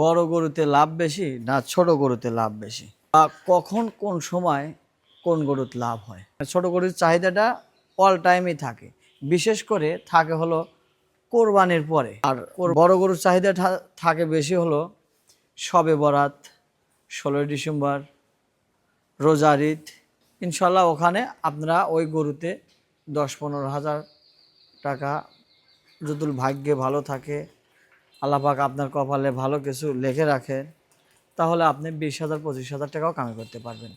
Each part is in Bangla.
বড় গরুতে লাভ বেশি না ছোট গরুতে লাভ বেশি? বা কখন কোন সময় কোন গরুতে লাভ হয়? ছোট গরুর চাহিদাটা অল টাইমই থাকে। বিশেষ করে থাকে হলো কোরবানির পরে। আর বড় গরুর চাহিদা থাকে বেশি হলো সবে বরাত, ষোলোই ডিসেম্বর, রোজার ঈদ। ইনশাল্লাহ ওখানে আপনারা ওই গরুতে দশ পনেরো হাজার টাকা যদি ভাগ্যে ভালো থাকে আল্লাপাক আপনার কপালে ভালো কিছু লিখে রাখেন তাহলে আপনি বিশ হাজার, পঁচিশ হাজার টাকাও কামাই করতে পারবেন।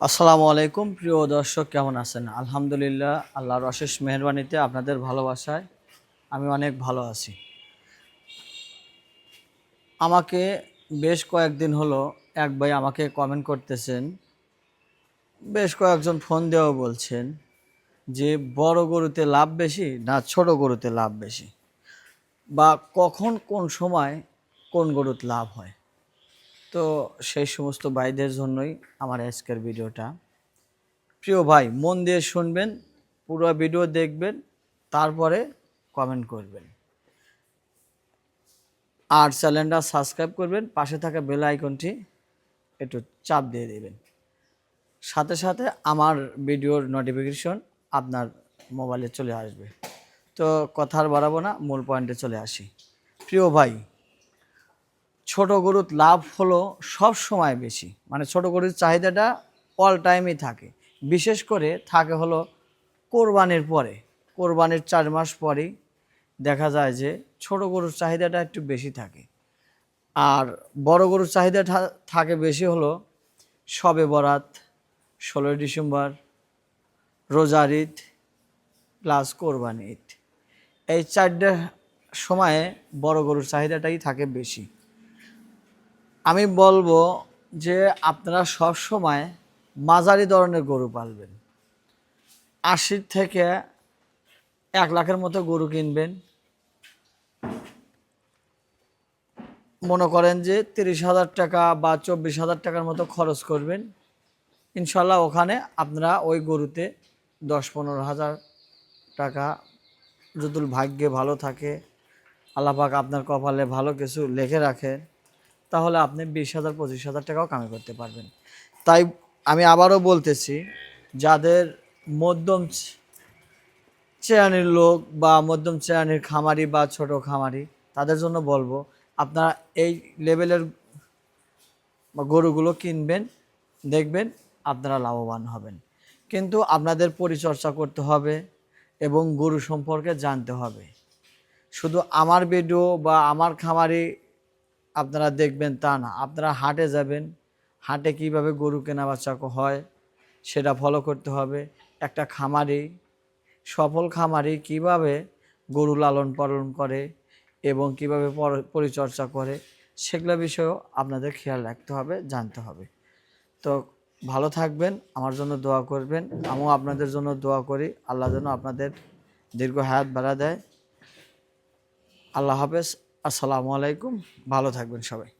আসসালামু আলাইকুম, প্রিয় দর্শক, কেমন আছেন? আলহামদুলিল্লাহ, আল্লাহর অশেষ মেহরবানিতে আপনাদের ভালোবাসায় আমি অনেক ভালো আছি। আমাকে বেশ কয়েকদিন হলো এক ভাই আমাকে কমেন্ট করতেছেন, বেশ কয়েকজন ফোন দেওয়া বলছেন যে বড় গরুতে লাভ বেশি না ছোট গরুতে লাভ বেশি? বা কখন কোন সময় কোন গরুতে লাভ হয়। তো সেই সমস্ত ভাইদের জন্যই আমার আজকের ভিডিওটা। প্রিয় ভাই, মন দিয়ে শুনবেন, পুরো ভিডিও দেখবেন, তারপরে কমেন্ট করবেন। আর চ্যানেলটা সাবস্ক্রাইব করবেন, পাশে থাকা বেল আইকনটি একটু চাপ দিয়ে দেবেন। সাথে সাথে আমার ভিডিওর নোটিফিকেশন আপনার মোবাইলে চলে আসবে। তো কথা আর বাড়াবো না, মূল পয়েন্টে চলে আসি। প্রিয় ভাই, ছোট গরুর লাভ হলো সব সময় বেশি। মানে ছোট গরুর চাহিদাটা অল টাইমই থাকে। বিশেষ করে থাকে হলো কোরবানির পরে। কোরবানির চার মাস পরেই দেখা যায় যে ছোট গরুর চাহিদাটা একটু বেশি থাকে। আর বড় গরুর চাহিদা থাকে বেশি হলো সবে বরাত, ষোলোই ডিসেম্বর, রোজার ঈদ প্লাস কোরবানি ঈদ। এই চারটে সময়ে বড় গরুর চাহিদাটাই থাকে বেশি। আমি বলব যে আপনারা সব সময় মাঝারি ধরনের গরু পালবেন। আশির থেকে এক লাখের মতো গরু কিনবেন। মনে করেন যে তিরিশ হাজার টাকা বা চব্বিশ হাজার টাকার মতো খরচ করবেন। ইনশাল্লাহ ওখানে আপনারা ওই গরুতে দশ পনেরো হাজার টাকা যদি ভাগ্যে ভালো থাকে আল্লাপাক আপনার কপালে ভালো কিছু লেখে রাখেন তাহলে আপনি বিশ হাজার, পঁচিশ হাজার টাকাও কামাই করতে পারবেন। তাই আমি আবারও বলতেছি, যাদের মধ্যম চ- শ্রেণির লোক বা মধ্যম শ্রেণির খামারি বা ছোট খামারি, তাদের জন্য বলব, আপনারা এই লেভেলের গরুগুলো কিনবেন, দেখবেন আপনারা লাভবান হবেন। কিন্তু আপনাদের পরিচর্যা করতে হবে এবং গরু সম্পর্কে জানতে হবে। শুধু আমার ভিডিও বা আমার খামারি আপনারা দেখবেন তা না। আপনারা হাটে যাবেন, হাটে কীভাবে গরু কেনা বেচা হয় সেটা ফলো করতে হবে। একটা খামারি, সফল খামারি কীভাবে গরু লালন পালন করে এবং কীভাবে পরিচর্যা করে, সেগুলো বিষয়েও আপনাদের খেয়াল রাখতে হবে, জানতে হবে। তো ভালো থাকবেন, আমার জন্য দোয়া করবেন। আমিও আপনাদের জন্য দোয়া করি। আল্লাহ যেন আপনাদের দীর্ঘ হায়াত বাড়া দেয়। আল্লাহ হাফেজ। আসসালামু আলাইকুম। ভালো থাকবেন সবাই।